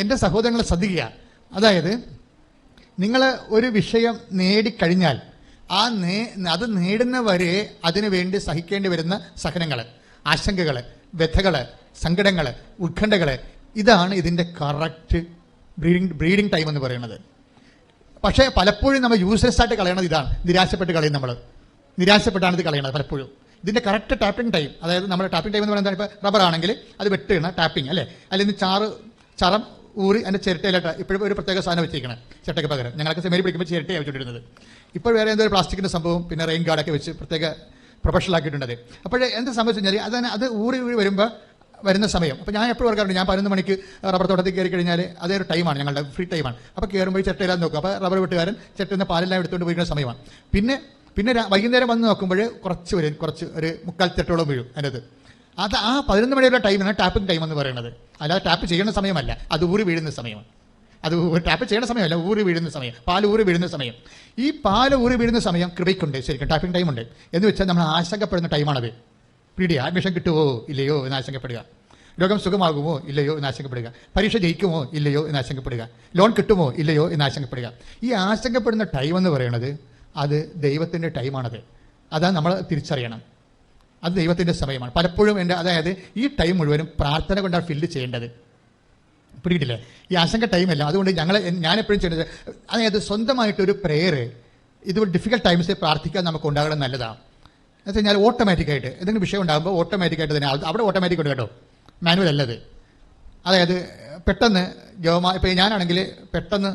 എന്റെ സഹോദരങ്ങളെ ശ്രദ്ധിക്കുക. അതായത് നിങ്ങൾ ഒരു വിഷയം നേടിക്കഴിഞ്ഞാൽ ആ നേ അത് നേടുന്നവരെ അതിനു വേണ്ടി സഹിക്കേണ്ടി വരുന്ന സഹനങ്ങൾ ആശങ്കകൾ വ്യഥകൾ സങ്കടങ്ങൾ ഉത്കണ്ഠകൾ ഇതാണ് ഇതിന്റെ കറക്റ്റ് ബ്രീഡിങ് ബ്രീഡിങ് ടൈം എന്ന് പറയുന്നത്. പക്ഷേ പലപ്പോഴും നമ്മൾ യൂസ്ലെസ് ആയിട്ട് കളയണത് ഇതാണ്. നിരാശപ്പെട്ട് കളയും നമ്മൾ നിരാശപ്പെട്ടാണ് ഇത് കളയണത് പലപ്പോഴും. ഇതിന്റെ കറക്റ്റ് ടാപ്പിംഗ് ടൈം അതായത് നമ്മുടെ ടാപ്പിംഗ് ടൈം എന്ന് പറയുന്നത് ഇപ്പോൾ റബ്ബർ ആണെങ്കിൽ അത് വെട്ടുകയാണ് ടാപ്പിംഗ് അല്ലേ? അല്ലെങ്കിൽ ചാറ് ചറം ഊറി അതിന്റെ ചിരട്ടയിലായിട്ട് ഇപ്പോഴും ഒരു പ്രത്യേക സാധനം വെച്ചിരിക്കണം ചിരട്ടയ്ക്ക് പകരം. ഞങ്ങൾക്ക് സെമേരി പിടിക്കുമ്പോൾ ചിരട്ടയാണ് വെച്ചിട്ടിരുന്നത് ഇപ്പോൾ വേറെ എന്തോ ഒരു പ്ലാസ്റ്റിക്കിന്റെ സംഭവം പിന്നെ റെയിൻ ഗാർഡൊക്കെ വെച്ച് പ്രത്യേക പ്രൊഫഷണൽ ആക്കിയിട്ടുണ്ട് അപ്പോൾ എന്ത് സംഭവിച്ചു കഴിഞ്ഞാൽ അതിന് അത് ഊറി ഊറി വരുമ്പോൾ വരുന്ന സമയം. അപ്പോൾ ഞാൻ എപ്പോഴും ഓർക്കാറുണ്ട് ഞാൻ പതിനൊന്ന് മണിക്ക് റബ്ബർ തോട്ടത്തിൽ കയറി കഴിഞ്ഞാൽ അതേ ഒരു ടൈമാണ് ഞങ്ങളുടെ ഫ്രീ ടൈമാണ് അപ്പോൾ കയറുമ്പോൾ ചിരട്ടയിലാന്ന് നോക്കും. അപ്പോൾ റബ്ബർ വെട്ടുകാരൻ ചിരട്ടുന്ന പാലെല്ലാം എടുത്തുകൊണ്ട് പോയിരുന്ന സമയമാണ്. പിന്നെ പിന്നെ വൈകുന്നേരം വന്ന് നോക്കുമ്പോൾ കുറച്ച് വരും കുറച്ച് ഒരു മുക്കാൽ ചിരട്ടോളം വീഴും അതിനകത്ത്. അത് ആ പതിനൊന്ന് മണിയുള്ള ടൈമാണ് ടാപ്പിംഗ് ടൈം എന്ന് പറയുന്നത്. അല്ലാതെ ടാപ്പ് ചെയ്യുന്ന സമയമല്ല. അത് ഊറി വീഴുന്ന സമയമാണ് അത് ടാപ്പ് ചെയ്യുന്ന സമയമല്ല ഊറി വീഴുന്ന സമയം. പാൽ ഊറി വീഴുന്ന സമയം. ഈ പാൽ ഊറി വീഴുന്ന സമയം കൃപയ്ക്കുണ്ട് ശരിക്കും ടാപ്പിംഗ് ടൈം ഉണ്ട്. എന്ന് വെച്ചാൽ നമ്മൾ ആശങ്കപ്പെടുന്ന ടൈമാണത് പീഡിയ അഡ്മിഷൻ കിട്ടുമോ ഇല്ലയോ എന്ന് ആശങ്കപ്പെടുക. രോഗം സുഖമാകുമോ ഇല്ലയോ എന്ന് ആശങ്കപ്പെടുക. പരീക്ഷ ജയിക്കുമോ ഇല്ലയോ എന്ന് ആശങ്കപ്പെടുക. ലോൺ കിട്ടുമോ ഇല്ലയോ എന്ന് ആശങ്കപ്പെടുക. ഈ ആശങ്കപ്പെടുന്ന ടൈം എന്ന് പറയുന്നത് അത് ദൈവത്തിന്റെ ടൈമാണത് അതാണ് നമ്മൾ തിരിച്ചറിയണം. അത് ദൈവത്തിന്റെ സമയമാണ്. പലപ്പോഴും എന്റെ അതായത് ഈ ടൈം മുഴുവനും പ്രാർത്ഥന കൊണ്ടാണ് ഫില്ല് ചെയ്യേണ്ടത്. പിടികിട്ടില്ലേ? ഈ ആശങ്ക ടൈമല്ല അതുകൊണ്ട് ഞങ്ങൾ ഞാൻ എപ്പോഴും ചെയ്യുന്നത് അതായത് സ്വന്തമായിട്ടൊരു പ്രെയർ ഇത് ഡിഫിക്കൽട്ട് ടൈംസ് പ്രാർത്ഥിക്കാൻ നമുക്ക് ഉണ്ടാകണം നല്ലതാണ്. എന്ന് വെച്ച് കഴിഞ്ഞാൽ ഓട്ടോമാറ്റിക്കായിട്ട് എന്തെങ്കിലും വിഷയം ഉണ്ടാകുമ്പോൾ ഓട്ടോമാറ്റിക്കായിട്ട് തന്നെ അവിടെ ഓട്ടോമാറ്റിക് ഉണ്ട് കേട്ടോ മാനുവൽ അല്ലത്. അതായത് പെട്ടെന്ന് ജോമാ ഇപ്പോൾ ഞാനാണെങ്കിൽ പെട്ടെന്ന്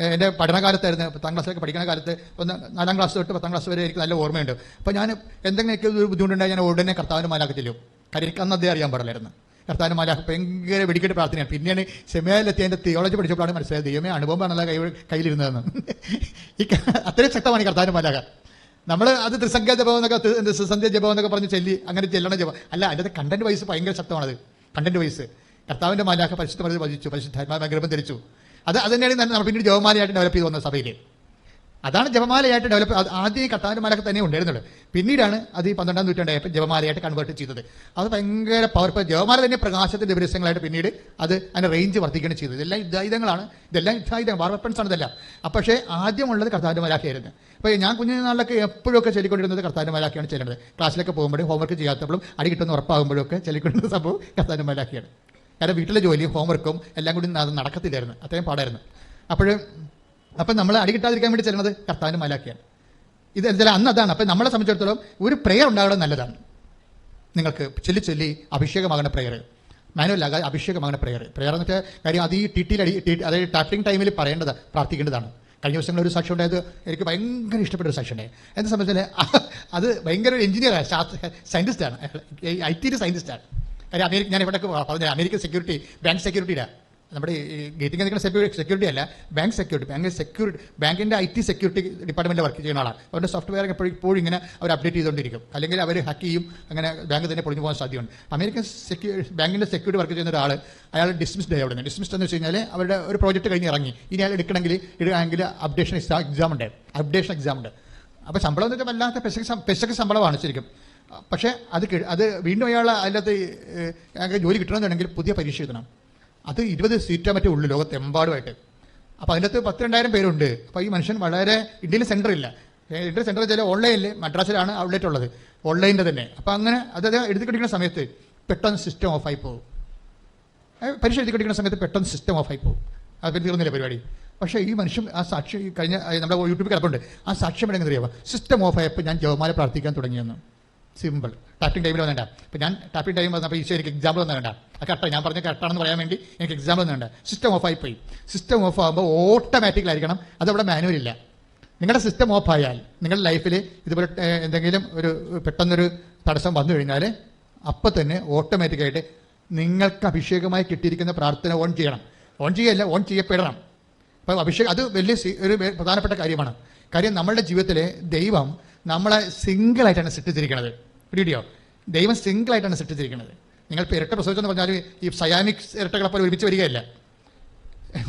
എന്റെ പഠനകാലത്തായിരുന്നു പത്താം ക്ലാസ്സിലൊക്കെ പഠിക്കുന്ന കാലത്ത് ഒന്ന് നാലാം ക്ലാസ് തൊട്ട് പത്താം ക്ലാസ് വരെ എനിക്ക് നല്ല ഓർമ്മയുണ്ട്. അപ്പോൾ ഞാൻ എന്തെങ്കിലുമൊക്കെ ഒരു ബുദ്ധിമുട്ടുണ്ടായി ഞാൻ ഉടനെ കർത്താവിന് മാലാക്ക് കാര്യം എനിക്ക് അന്ന് അറിയാൻ പാടില്ലായിരുന്നു. കർത്താവിന് മാലാക്ക് ഭയങ്കര വെടിക്കെട്ട് പ്രാർത്ഥനയാണ്. പിന്നെയാണ് സെമിയാലെത്തി എന്റെ തിയോളജി പഠിച്ചപ്പോഴാണ് മനസ്സിലായത് ദൈവമേ അനുഭവമാണല്ലോ കൈ കയ്യിലിരുന്നതെന്ന്. ഈ അത്രയും ശക്തമാണ് ഈ കർത്താവിന് മാലാക നമ്മൾ അത് ത്രിസംഖ്യ ജപം എന്നൊക്കെ ത്രിസന്ധ്യ ജപം എന്നൊക്കെ പറഞ്ഞ് ചെല്ലി അങ്ങനെ ചെല്ലണ ജപം. അല്ല അതിന്റെ കണ്ടന്റ് വൈസ് ഭയങ്കര ശക്തമാണത്. കണ്ടന്റ് വൈസ് കർത്താവിന്റെ മാലാഖ പരിശുദ്ധ പറഞ്ഞ് വധിച്ചു പരിശുദ്ധാത്മാ ഗർഭം ധരിച്ചു. അത് അത് തന്നെയാണ് നമ്മൾ പിന്നീട് ജപമാലയായിട്ട് ഡെവലപ്പ് ചെയ്ത് വന്ന സഭയിൽ അതാണ് ജപമാലയായിട്ട് ഡെവലപ്പ് ആദ്യം ഈ മാലാഖ തന്നെ ഉണ്ടായിരുന്നുള്ളൂ. പിന്നീടാണ് അത് ഈ പന്ത്രണ്ടാം നൂറ്റാണ്ടായപ്പോൾ ജപമാലയായിട്ട് കൺവേർട്ട് ചെയ്തത്. അത് ഭയങ്കര പവർ ഇപ്പോൾ ജപമാല തന്നെ പ്രകാശത്തിന്റെ ദിവസങ്ങളായിട്ട് പിന്നീട് അത് അതിന്റെ റേഞ്ച് വർദ്ധിക്കുകയാണ് ചെയ്തത്. ഇതെല്ലാം യുദ്ധായുധങ്ങളാണ്. ഇതെല്ലാം യുദ്ധായുധം വാർ വെപ്പൺസ് ആണ് ഇതെല്ലാം. അപ്പോൾ പക്ഷേ ആദ്യമുള്ളത് കർത്താരന്മാരാക്കിയായിരുന്നു അപ്പോൾ ഞാൻ കുഞ്ഞുനാളിലൊക്കെ എപ്പോഴൊക്കെ ചൊല്ലിക്കൊണ്ടിരുന്നത് കർത്താരന്മാരാക്കിയാണ് ചെല്ലുന്നത് ക്ലാസ്സിലൊക്കെ പോകുമ്പോഴും ഹോംവർക്ക് ചെയ്യാത്തപ്പോഴും അടി കിട്ടുന്ന ഉറപ്പാകുമ്പോഴൊക്കെ ചൊല്ലിക്കൊണ്ടിരുന്ന സംഭവം കർത്താരന്മാരാക്കിയാണ് കാരണം വീട്ടിലെ ജോലി ഹോംവർക്കും എല്ലാം കൂടി അത് നടക്കത്തില്ലായിരുന്നു. അത്രയും പാടായിരുന്നു. അപ്പോൾ അപ്പം നമ്മൾ അടി കിട്ടാതിരിക്കാൻ വേണ്ടി ചെല്ലുന്നത് കർത്താവിന് മലയാക്കിയാണ് ഇത് എന്തായാലും അന്ന് അതാണ്. അപ്പം നമ്മളെ സംബന്ധിച്ചിടത്തോളം ഒരു പ്രെയർ ഉണ്ടാകണം നല്ലതാണ്. നിങ്ങൾക്ക് ചൊല്ലി ചൊല്ലി അഭിഷേകമാകുന്ന പ്രെയർ മാനുവലാകാതെ അഭിഷേകമാകുന്ന പ്രെയർ പ്രെയർ എന്ന് വെച്ചാൽ കാര്യം അത് ഈ ടിറ്റിയിൽ അടി അതായത് ടാപ്പിംഗ് ടൈമിൽ പറയേണ്ടത് പ്രാർത്ഥിക്കേണ്ടതാണ്. കഴിഞ്ഞ ദിവസങ്ങളിൽ ഒരു സാക്ഷി ഉണ്ടായത് എനിക്ക് ഭയങ്കര ഇഷ്ടപ്പെട്ട ഒരു സാക്ഷി എന്നെ സംബന്ധിച്ചാൽ അത് ഭയങ്കര ഒരു എഞ്ചിനീയറാണ് ശാസ്ത്ര സയന്റിസ്റ്റാണ് ഐ ടി സയന്റിസ്റ്റാണ് കാര്യം അമേരിക്ക ഞാൻ ഇവിടെ പറഞ്ഞ അമേരിക്കൻ സെക്യൂരിറ്റി ബാങ്ക് സെക്യൂരിറ്റിയിലാണ് നമ്മുടെ ഗേറ്റിംഗ് നിൽക്കുന്ന സെക്യൂരിറ്റി അല്ല ബാങ്ക് സെക്യൂരിറ്റി ബാങ്ക് സെക്യൂരിറ്റി ബാങ്കിന്റെ ഐ ടി സെക്യൂരിറ്റി ഡിപ്പാർട്ട്മെന്റിൽ വർക്ക് ചെയ്യുന്ന ആളാണ് അവരുടെ സോഫ്റ്റ്വെയർ എപ്പോഴും ഇപ്പോഴും ഇങ്ങനെ അവർ അപ്ഡേറ്റ് ചെയ്തുകൊണ്ടിരിക്കും. അല്ലെങ്കിൽ അവർ ഹാക്ക് ചെയ്യും. അങ്ങനെ ബാങ്ക് തന്നെ പൊളിഞ്ഞു പോകാൻ സാധ്യതയുണ്ട്. അമേരിക്കൻ സെക്യൂ ബാങ്കിന്റെ സെക്യൂരിറ്റി വർക്ക് ചെയ്യുന്ന ഒരാൾ അയാൾ ഡിസ്മിസ്ഡ് ആയി അവിടെ ഡിസ്മിസ്ഡ് എന്ന് വെച്ച് കഴിഞ്ഞാൽ അവരുടെ ഒരു പ്രോജക്റ്റ് കഴിഞ്ഞ് ഇറങ്ങി. ഇനി അയാൾ എടുക്കണമെങ്കിൽ ഇടുകയാണെങ്കിൽ അപ്ഡേഷൻ എക്സാം ഉണ്ട്. അപ്ഡേഷൻ എക്സാം ഉണ്ട്. അപ്പോൾ ശമ്പളം എന്ന് വെച്ചാൽ വല്ലാത്ത പെശക് പെശക്ക് പെശക് ശമ്പളമാണ് ശരിക്കും. പക്ഷേ അത് അത് വീണ്ടും അയാൾ അതിനകത്ത് ഞങ്ങൾക്ക് ജോലി കിട്ടണമെന്നുണ്ടെങ്കിൽ പുതിയ പരീക്ഷ എഴുതണം. അത് ഇരുപത് സീറ്റാ മറ്റേ ഉള്ളു ലോകത്തെമ്പാടുമായിട്ട്. അപ്പോൾ അതിനകത്ത് പത്ത് രണ്ടായിരം പേരുണ്ട്. അപ്പോൾ ഈ മനുഷ്യൻ വളരെ ഇന്ത്യയിൽ സെന്റർ ഇല്ല. ഇന്ത്യൻ സെന്റർ വെച്ചാൽ ഓൺലൈനിൽ മദ്രാസിലാണ് ഔട്ട്ലെറ്റ് ഉള്ളത്. ഓൺലൈനിന്റെ തന്നെ. അപ്പോൾ അങ്ങനെ അത് എഴുതി കിടക്കുന്ന സമയത്ത് പെട്ടെന്ന് സിസ്റ്റം ഓഫായി പോകും. പരീക്ഷ എഴുതി കിടക്കുന്ന സമയത്ത് പെട്ടെന്ന് സിസ്റ്റം ഓഫായി പോകും. അത് പിന്നെ തീർന്നില്ല പരിപാടി. പക്ഷേ ഈ മനുഷ്യൻ ആ സാക്ഷി കഴിഞ്ഞ നമ്മുടെ യൂട്യൂബിൽ കിടപ്പുണ്ട്. ആ സാക്ഷ്യം എങ്ങനെ അറിയാമോ സിസ്റ്റം ഓഫ് ആയപ്പോൾ ഞാൻ ജവമാല പ്രാർത്ഥിക്കാൻ തുടങ്ങിയെന്ന്. സിമ്പിൾ ടാപ്പിംഗ് ടൈമിൽ വന്നേണ്ട. ഇപ്പം ഞാൻ ടാപ്പിംഗ് ടൈം വന്നപ്പോൾ ഈശോ എനിക്ക് എക്സാമ്പിൾ വന്നേണ്ട ആ. കറക്റ്റ് ഞാൻ പറഞ്ഞ കറക്റ്റാണെന്ന് പറയാൻ വേണ്ടി എനിക്ക് എക്സാമ്പിൾ വന്നേണ്ട സിസ്റ്റം ഓഫ് ആയി പോയി. സിസ്റ്റം ഓഫ് ആകുമ്പോൾ ഓട്ടോമാറ്റിക്കലായിരിക്കണം അതവിടെ മാനുവൽ ഇല്ല. നിങ്ങളുടെ സിസ്റ്റം ഓഫ് ആയാൽ നിങ്ങളുടെ ലൈഫിൽ ഇതുപോലെ എന്തെങ്കിലും ഒരു പെട്ടെന്നൊരു തടസ്സം വന്നു കഴിഞ്ഞാൽ അപ്പം തന്നെ ഓട്ടോമാറ്റിക്കായിട്ട് നിങ്ങൾക്ക് അഭിഷേകമായി കിട്ടിയിരിക്കുന്ന പ്രാർത്ഥന ഓൺ ചെയ്യണം. ഓൺ ചെയ്യല്ല ഓൺ ചെയ്യപ്പെടണം. അപ്പോൾ അഭിഷേകം അത് വലിയ ഒരു പ്രധാനപ്പെട്ട കാര്യമാണ്. കാര്യം നമ്മളുടെ ജീവിതത്തിലെ ദൈവം നമ്മളെ സിംഗിൾ ആയിട്ടാണ് സൃഷ്ടിച്ചിരിക്കുന്നത് പിടിയോ ദൈവം സിംഗിൾ ആയിട്ടാണ് സൃഷ്ടിച്ചിരിക്കുന്നത് നിങ്ങൾ ഇരട്ട പ്രസവിച്ചെന്ന് പറഞ്ഞാൽ ഈ സയാനിക് ഇരട്ടകളെ പോലെ ഒരുമിച്ച് വരികയല്ല.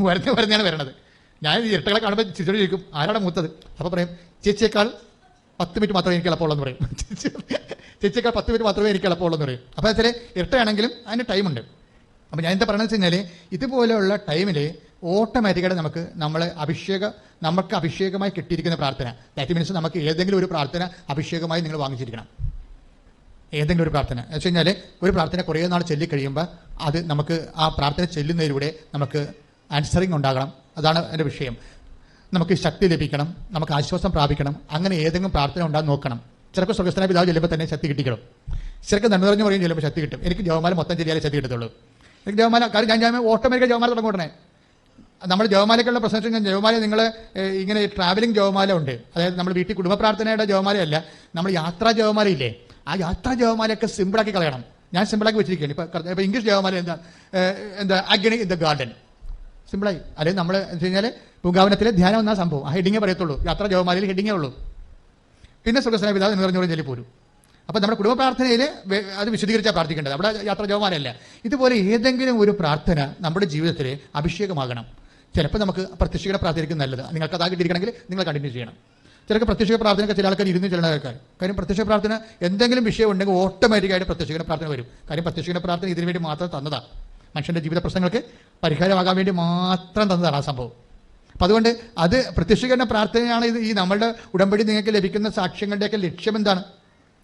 വരുന്ന വരുന്നതാണ് വരണത്. ഞാൻ ഈ ഇരട്ടകളെ കാണുമ്പോൾ ചിരിച്ചോട് ചോദിക്കും ആരാണ് മൂത്തത്? അപ്പോൾ പറയും ചേച്ചിയേക്കാൾ പത്ത് മിനിറ്റ് മാത്രമേ എനിക്ക് എളുപ്പമുള്ളൂ എന്ന് പറയും. ചേച്ചിയേക്കാൾ പത്ത് മിനിറ്റ് മാത്രമേ എനിക്ക് എളുപ്പമുള്ളൂ എന്ന് പറയും. അപ്പോൾ വെച്ചാൽ ഇരട്ടയാണെങ്കിലും അതിന് ടൈമുണ്ട് അപ്പോൾ ഞാൻ എന്താ പറയുന്നത് വെച്ച് കഴിഞ്ഞാൽ ഇതുപോലെയുള്ള ടൈമിൽ ഓട്ടോമാറ്റിക്കായിട്ട് നമുക്ക് നമ്മളെ അഭിഷേക നമുക്ക് അഭിഷേകമായി കിട്ടിയിരിക്കുന്ന പ്രാർത്ഥന. ദാറ്റ് മീൻസ് നമുക്ക് ഏതെങ്കിലും ഒരു പ്രാർത്ഥന അഭിഷേകമായി നിങ്ങൾ വാങ്ങിച്ചിരിക്കണം. ഏതെങ്കിലും ഒരു പ്രാർത്ഥന. എന്ന് വെച്ച് കഴിഞ്ഞാൽ ഒരു പ്രാർത്ഥന കുറേ നാൾ ചെല്ലിക്കഴിയുമ്പോൾ അത് നമുക്ക് ആ പ്രാർത്ഥന ചെല്ലുന്നതിലൂടെ നമുക്ക് ആൻസറിങ് ഉണ്ടാകണം. അതാണ് എന്റെ വിഷയം. നമുക്ക് ശക്തി ലഭിക്കണം നമുക്ക് ആശ്വാസം പ്രാപിക്കണം അങ്ങനെ ഏതെങ്കിലും പ്രാർത്ഥന ഉണ്ടാകാൻ നോക്കണം. ചിലപ്പോൾ സ്വർഗസ്ഥന പിതാവ് ചെല്ലുമ്പോൾ തന്നെ ശക്തി കിട്ടിക്കണം ചിലക്ക് നന്മ പറഞ്ഞു പറയും ചെല്ലുമ്പോൾ ശക്തി കിട്ടും. എനിക്ക് ജവമാല മൊത്തം ചെല്ലിയാലേ ശക്തി കിട്ടത്തുള്ളൂ. എനിക്ക് ജവമാല കാര്യം ഞാൻ ഓട്ടോമാറ്റിക്കായി ജവമാല തുടങ്ങുടനെ നമ്മൾ ജവമാലയ്ക്കുള്ള പ്രശ്നം ഞാൻ ജവമാല നിങ്ങൾ ഇങ്ങനെ ട്രാവലിംഗ് ജവമാല ഉണ്ട്. അതായത് നമ്മൾ വീട്ടിൽ കുടുംബ പ്രാർത്ഥനയുടെ ജവമാലയല്ല നമ്മൾ യാത്രാ ജവമാല ഇല്ലേ? ആ യാത്രാ ജവമാലയൊക്കെ സിമ്പിളാക്കി കളയണം. ഞാൻ സിമ്പിളാക്കി വെച്ചിരിക്കുകയാണ്. ഇപ്പം ഇപ്പം ഇംഗ്ലീഷ് ജവമാല എന്താ എന്താ അഗ്നി ഇൻ ദ ഗാർഡൻ സിമ്പിളായി അല്ലെങ്കിൽ നമ്മൾ എന്ന് വെച്ച് കഴിഞ്ഞാൽ പൂങ്കാവനത്തിലെ ധ്യാനം എന്നാ സംഭവം. ആ ഹെഡിങ്ങേ പറയത്തുള്ളൂ. യാത്രാ ജവമാലയിൽ ഹെഡിങ്ങേ ഉള്ളൂ. പിന്നെ സുഖസന പിതാവ് എന്ന് പറഞ്ഞുകൊണ്ട് ചൊല്ലി പോരും. അപ്പം നമ്മുടെ കുടുംബ പ്രാർത്ഥനയിൽ അത് വിശദീകരിച്ചാൽ പ്രാർത്ഥിക്കേണ്ടത്. അവിടെ യാത്ര ജവമാലയല്ല ഇതുപോലെ ഏതെങ്കിലും ഒരു പ്രാർത്ഥന നമ്മുടെ ജീവിതത്തിൽ അഭിഷേകമാകണം. ചിലപ്പോൾ നമുക്ക് പ്രത്യക്ഷയുടെ പ്രാർത്ഥനയ്ക്ക് നല്ലത്. നിങ്ങൾക്ക് അതാ കിട്ടിയിരിക്കണമെങ്കിൽ നിങ്ങൾ കണ്ടിന്യൂ ചെയ്യണം. ചിലർക്ക് പ്രത്യക്ഷ പ്രാർത്ഥനയൊക്കെ ചില ആൾക്കാർ ഇരുന്ന് ചില ആൾക്കാർ. കാര്യം പ്രത്യക്ഷ പ്രാർത്ഥന എന്തെങ്കിലും വിഷയം ഉണ്ടെങ്കിൽ ഓട്ടോമാറ്റിക്കായിട്ട് പ്രത്യക്ഷ പ്രാർത്ഥന വരും. കാര്യം പ്രത്യക്ഷ പ്രാർത്ഥന ഇതിനു വേണ്ടി മാത്രം തന്നതാണ് മനുഷ്യന്റെ ജീവിത പ്രശ്നങ്ങൾക്ക് പരിഹാരമാകാൻ വേണ്ടി മാത്രം തന്നതാണ് ആ സംഭവം. അപ്പം അതുകൊണ്ട് അത് പ്രത്യക്ഷീകരണ പ്രാർത്ഥനയാണ് ഇത് ഈ നമ്മളുടെ ഉടമ്പടി നിങ്ങൾക്ക് ലഭിക്കുന്ന സാക്ഷ്യങ്ങളുടെയൊക്കെ ലക്ഷ്യം എന്താണ്?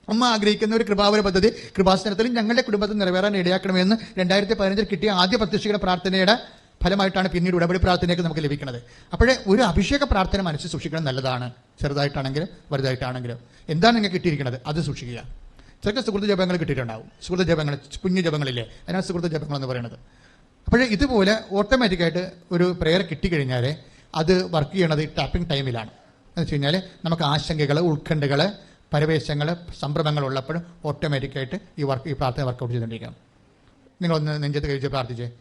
അമ്മ ആഗ്രഹിക്കുന്ന ഒരു കൃപാവര പദ്ധതി കൃപാസനത്തിൽ ഞങ്ങളുടെ കുടുംബത്തിൽ നിറവേറാൻ ഇടയാക്കണമെന്ന് രണ്ടായിരത്തി പതിനഞ്ചിൽ കിട്ടിയ ആദ്യ പ്രത്യക്ഷീകരണ പ്രാർത്ഥനയുടെ ഫലമായിട്ടാണ് പിന്നീട് ഉടമ്പടി പ്രാർത്ഥനയൊക്കെ നമുക്ക് ലഭിക്കുന്നത്. അപ്പോഴേ ഒരു അഭിഷേക പ്രാർത്ഥന മനസ്സിൽ സൂക്ഷിക്കണം നല്ലതാണ്. ചെറുതായിട്ടാണെങ്കിലും വലുതായിട്ടാണെങ്കിലും. എന്താണ് നിങ്ങൾക്ക് കിട്ടിയിരിക്കുന്നത്? അത് സൂക്ഷിക്കുക. ചിലർക്ക് സുഹൃത്ത് ജപങ്ങൾ കിട്ടിയിട്ടുണ്ടാവും. സുഹൃത്ത് ജപങ്ങൾ കുഞ്ഞു ജപങ്ങളില്ലേ? അതിനാണ് സുഹൃത്ത് ജപങ്ങൾ എന്ന് പറയുന്നത്. അപ്പോഴേ ഇതുപോലെ ഓട്ടോമാറ്റിക്കായിട്ട് ഒരു പ്രെയർ കിട്ടിക്കഴിഞ്ഞാൽ അത് വർക്ക് ചെയ്യണത് ടാപ്പിംഗ് ടൈമിലാണ് എന്ന് വെച്ച് കഴിഞ്ഞാൽ നമുക്ക് ആശങ്കകൾ ഉത്കണ്ഠകൾ പരവേശങ്ങൾ സംഭ്രമങ്ങൾ ഉള്ളപ്പോഴും ഓട്ടോമാറ്റിക്കായിട്ട് ഈ വർക്ക് ഈ പ്രാർത്ഥന വർക്കൗട്ട് ചെയ്തുകൊണ്ടിരിക്കണം. നിങ്ങളൊന്ന് നെഞ്ചത്ത് കഴിച്ച് പ്രാർത്ഥിച്ചേ.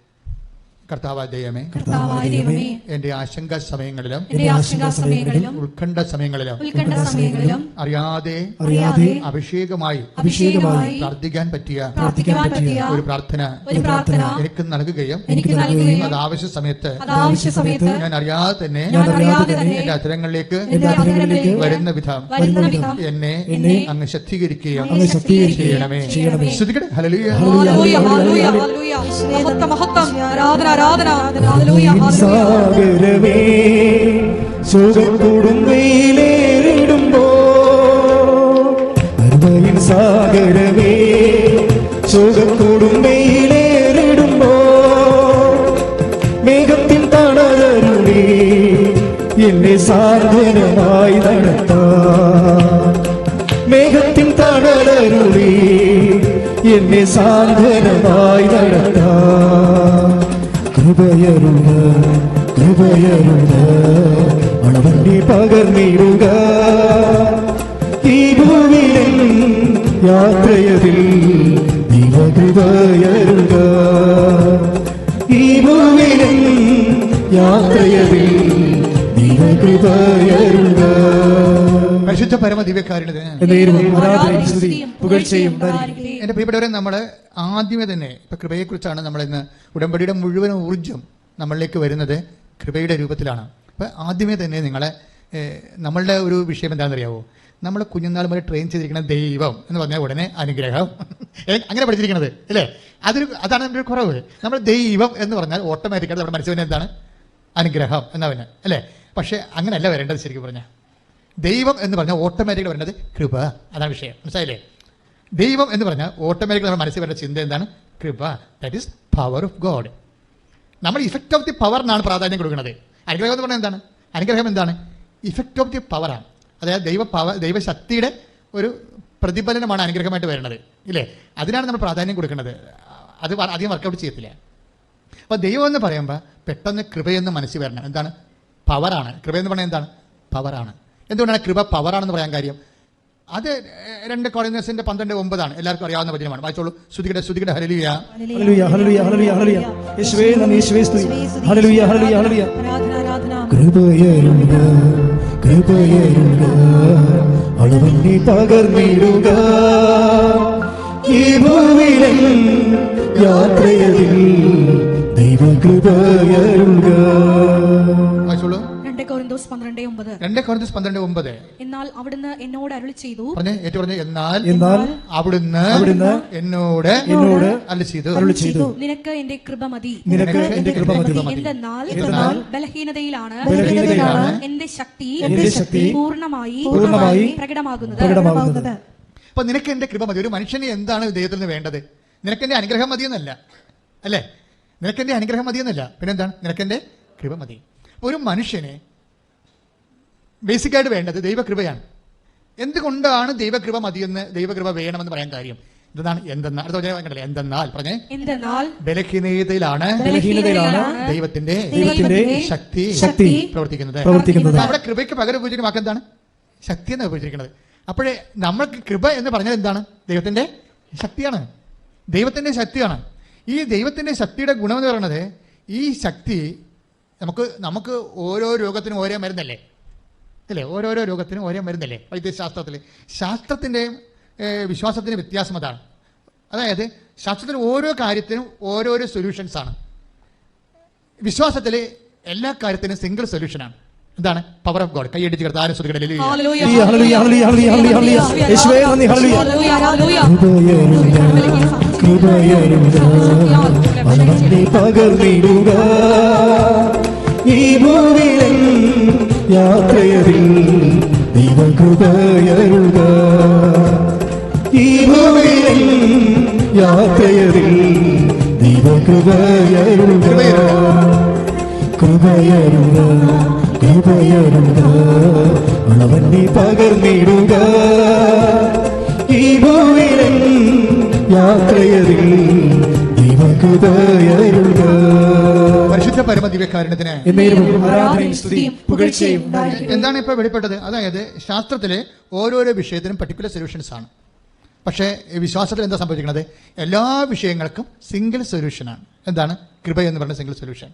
കർത്താവായ ദൈവമേ കർത്താവായ ദൈവമേ എന്റെ ആശങ്ക സമയങ്ങളിലും എന്റെ ആശങ്ക സമയങ്ങളിലും ഉത്കണ്ഠ സമയങ്ങളിലും ഉത്കണ്ഠ സമയങ്ങളിലും അറിയാതെ അറിയാതെ അഭിഷേകമായി അഭിഷേകമായി പ്രാർത്ഥിക്കാൻ പറ്റിയ പ്രാർത്ഥിക്കാൻ പറ്റിയ ഒരു പ്രാർത്ഥന ഒരു പ്രാർത്ഥന എനിക്ക് നൽകുകയും എനിക്ക് നൽകുകയും അത് ആവശ്യ സമയത്ത് അത് ആവശ്യ സമയത്ത് ഞാൻ അറിയാതെ തന്നെ ഞാൻ അറിയാതെ തന്നെ എന്റെ അത്തരങ്ങളിലേക്ക് എന്റെ അധരങ്ങളിലേക്ക് വരുന്ന വിധം വരുന്ന വിധം എന്നെ എന്നെ അങ്ങ് ശക്തീകരിക്കുകയും അങ്ങ് ശക്തീകരിക്കുകയും ചെയ്യണമേ. ചെയ്യണമേ. ശ്രദ്ധിക്കട്ടെ? ഹല്ലേലൂയ. Hallelujah hallelujah. ഹല്ലേലൂയ. മഹത്വം മഹത്വം. ആരാധന ஆராதனா சாகரமே சுகம் குடும்பையிலேறிடும்போ அருமையின் சாகரமே சுகம் குடும்பையிலேறிடும்போ மேகத்தின் தனதருளே என்னை சார்ந்தனமாய் நடத்தா. மேகத்தின் தனதருளே என்னை சார்ந்தனமாய் நடத்தா. കൃപയരുക കൃപയരുക അളവണ്ടി പകർന്നിടുക ഈ ഭൂമിയിൽ യാത്രയതിൽ ദൈവകൃപയരുക ഈ ഭൂമിയിൽ യാത്രയതിൽ ദൈവകൃപയരുക പരിശുദ്ധ പരമ ദിവ്യക്കാരുടെ പുകഴ്ചയും ഉണ്ടായിരിക്കട്ടെ. പ്രിയപ്പെട്ടവരെ നമ്മൾ ആദ്യമേ തന്നെ ഇപ്പം കൃപയെക്കുറിച്ചാണ് നമ്മൾ ഇന്ന് ഉടമ്പടിയുടെ മുഴുവൻ ഊർജം നമ്മളിലേക്ക് വരുന്നത് കൃപയുടെ രൂപത്തിലാണ്. അപ്പൊ ആദ്യമേ തന്നെ നിങ്ങളെ നമ്മളുടെ ഒരു വിഷയം എന്താണെന്നറിയാവോ? നമ്മൾ കുഞ്ഞുനാൾ മുതൽ ട്രെയിൻ ചെയ്തിരിക്കുന്ന ദൈവം എന്ന് പറഞ്ഞാൽ ഉടനെ അനുഗ്രഹം. അങ്ങനെ പഠിച്ചിരിക്കുന്നത് അല്ലേ? അതൊരു അതാണ് നമ്മുടെ ഒരു കുറവ്. നമ്മൾ ദൈവം എന്ന് പറഞ്ഞാൽ ഓട്ടോമാറ്റിക്കായിട്ട് നമ്മുടെ മനസ്സിൽ എന്താണ്? അനുഗ്രഹം എന്നവന് അല്ലേ? പക്ഷേ അങ്ങനെയല്ല വരേണ്ടത് ശരിക്കും പറഞ്ഞാൽ ദൈവം എന്ന് പറഞ്ഞാൽ ഓട്ടോമാറ്റിക്കലി വരുന്നത് കൃപ. അതാണ് വിഷയം. മനസ്സിലായില്ലേ? ദൈവം എന്ന് പറഞ്ഞാൽ ഓട്ടോമാറ്റിക്കലി നമ്മുടെ മനസ്സിൽ വരുന്ന ചിന്ത എന്താണ്? കൃപ. That is power of God നമ്മൾ ഇഫക്റ്റ് ഓഫ് ദി പവറിനാണ് പ്രാധാന്യം കൊടുക്കുന്നത്. അനുഗ്രഹം എന്ന് പറഞ്ഞാൽ എന്താണ്? അനുഗ്രഹം എന്താണ്? ഇഫക്റ്റ് ഓഫ് ദി പവറാണ് അതായത് ദൈവ പവർ ദൈവശക്തിയുടെ ഒരു പ്രതിഫലനമാണ് അനുഗ്രഹമായിട്ട് വരുന്നത് ഇല്ലേ? അതിനാണ് നമ്മൾ പ്രാധാന്യം കൊടുക്കുന്നത്. അത് അധികം വർക്കൗട്ട് ചെയ്യത്തില്ല. അപ്പോൾ ദൈവം എന്ന് പറയുമ്പോൾ പെട്ടെന്ന് കൃപയെന്ന് മനസ്സിൽ വരണം. എന്താണ്? പവറാണ് കൃപയെന്ന് പറഞ്ഞാൽ എന്താണ്? പവറാണ് എന്തുകൊണ്ടാണ് കൃപ പവറാണെന്ന് പറയാൻ കാര്യം? അത് രണ്ട് കോറിനേഴ്സിന്റെ പന്ത്രണ്ട് ഒമ്പതാണ്. എല്ലാവർക്കും അറിയാവുന്ന വചനമാണ്. വായിച്ചോളൂ. ശ്രുതികടെ ശ്രുതികടെ ഹരലിയ അളവന്നി പകർന്നിടുക ഈ ഭൂമിയിൽ യാത്രയിൽ ദൈവ കൃപയരുക കൊരിന്തോസ് പന്ത്രണ്ട് ഒമ്പത്. രണ്ട് കോരിന്തോസ് പന്ത്രണ്ട് ഒമ്പത്. എന്നാൽ അവിടുന്ന് എന്നോട് അരുളി ചെയ്തു. പറഞ്ഞു ഏറ്റവും പറഞ്ഞ എന്നാൽ എന്നാൽ അവിടുന്ന് അവിടുന്ന് എന്നോട് എന്നോട് അരുളി ചെയ്തു. അരുളി ചെയ്തു. നിനക്ക് എന്റെ കൃപ മതി. നിനക്ക് എന്റെ കൃപ മതി. എന്തെന്നാൽ എന്തെന്നാൽ ബലഹീനതയിലാണ്. ബലഹീനതയിലാണ് എന്റെ ശക്തി എന്റെ ശക്തി പൂർണമായി പൂർണമായി പ്രകടമാകുന്നത്. പ്രകടമാകുന്നത്. അപ്പൊ നിനക്ക് എന്റെ കൃപ മതി. ഒരു മനുഷ്യന് എന്താണ് ദൈവത്തിൽ നിന്ന് വേണ്ടത്? നിനക്ക് എന്റെ അനുഗ്രഹം മതി എന്നല്ല അല്ലേ? നിനക്ക് എന്റെ അനുഗ്രഹം മതിയെന്നല്ല. പിന്നെന്താണ്? നിനക്കെന്റെ നിനക്ക് എന്റെ കൃപ മതി. ഒരു മനുഷ്യന് ബേസിക്കായിട്ട് വേണ്ടത് ദൈവകൃപയാണ്. എന്തുകൊണ്ടാണ് ദൈവകൃപ മതിയെന്ന് ദൈവകൃപ വേണമെന്ന് പറയാൻ കാര്യം? എന്താണ് എന്തെന്നാൽ അടുത്ത കണ്ടല്ലേ എന്തെന്നാൽ പറഞ്ഞേ. എന്തെന്നാൽ? ബലഹീനതയിലാണ് ബലഹീനതയിലാണ് ദൈവത്തിന്റെ ദൈവത്തിന്റെ ശക്തി ശക്തി പ്രവർത്തിക്കുന്നത്. പ്രവർത്തിക്കുന്നത്. നമ്മുടെ കൃപയ്ക്ക് പകരം ഉപയോഗിക്കുന്ന വാക്ക് എന്താണ് ശക്തി എന്ന് ഉപയോഗിച്ചിരിക്കുന്നത്. അപ്പോഴേ നമ്മൾക്ക് കൃപ എന്ന് പറഞ്ഞാൽ എന്താണ്? ദൈവത്തിന്റെ ശക്തിയാണ്. ദൈവത്തിന്റെ ശക്തിയാണ്. ഈ ദൈവത്തിന്റെ ശക്തിയുടെ ഗുണമെന്ന് പറയുന്നത് ഈ ശക്തി നമുക്ക് നമുക്ക് ഓരോ രോഗത്തിനും ഓരോ മരുന്നല്ലേ? അല്ലേ ഓരോരോ രോഗത്തിനും ഓരോ മരുന്നല്ലേ? വൈദ്യശാസ്ത്രത്തിൽ ശാസ്ത്രത്തിന്റെയും വിശ്വാസത്തിന് വ്യത്യാസം അതാണ്. അതായത് ശാസ്ത്രത്തിന് ഓരോ കാര്യത്തിനും ഓരോരോ സൊല്യൂഷൻസ് ആണ്. വിശ്വാസത്തിൽ എല്ലാ കാര്യത്തിനും സിംഗിൾ സൊല്യൂഷനാണ് എന്താണ്? പവർ ഓഫ് ഗോഡ് കൈയടിച്ച് കിടത്ത് ആരും ശ്രുതികളിൽ പകർന്നിടുക. ഈ ഭൂവിലൻ യാത്രയതിൽ ദൈവ കൃപയരുക ഈ ഭൂമിയിൽ യാത്രയതിൽ ദൈവം കൃപയരുക കൃപയരുക കൃപയരുക അവനെ പകർന്നിടുക. ഈ ഭൂമിയിൽ യാത്രയതിൽ പരിശുദ്ധ പരമ ദിവ്യകാരുണ്യത്തിന് ആരാധനയും സ്തുതിയും. പുകഴ്ചയും എന്താണ് ഇപ്പോൾ വെളിപ്പെട്ടത്? അതായത് ശാസ്ത്രത്തിലെ ഓരോരോ വിഷയത്തിനും പർട്ടിക്കുലർ സൊല്യൂഷൻസ് ആണ്. പക്ഷേ വിശ്വാസത്തിൽ എന്താ സംഭവിക്കുന്നത്? എല്ലാ വിഷയങ്ങൾക്കും സിംഗിൾ സൊല്യൂഷനാണ് എന്താണ്? കൃപ എന്ന് പറയുന്ന സിംഗിൾ സൊല്യൂഷൻ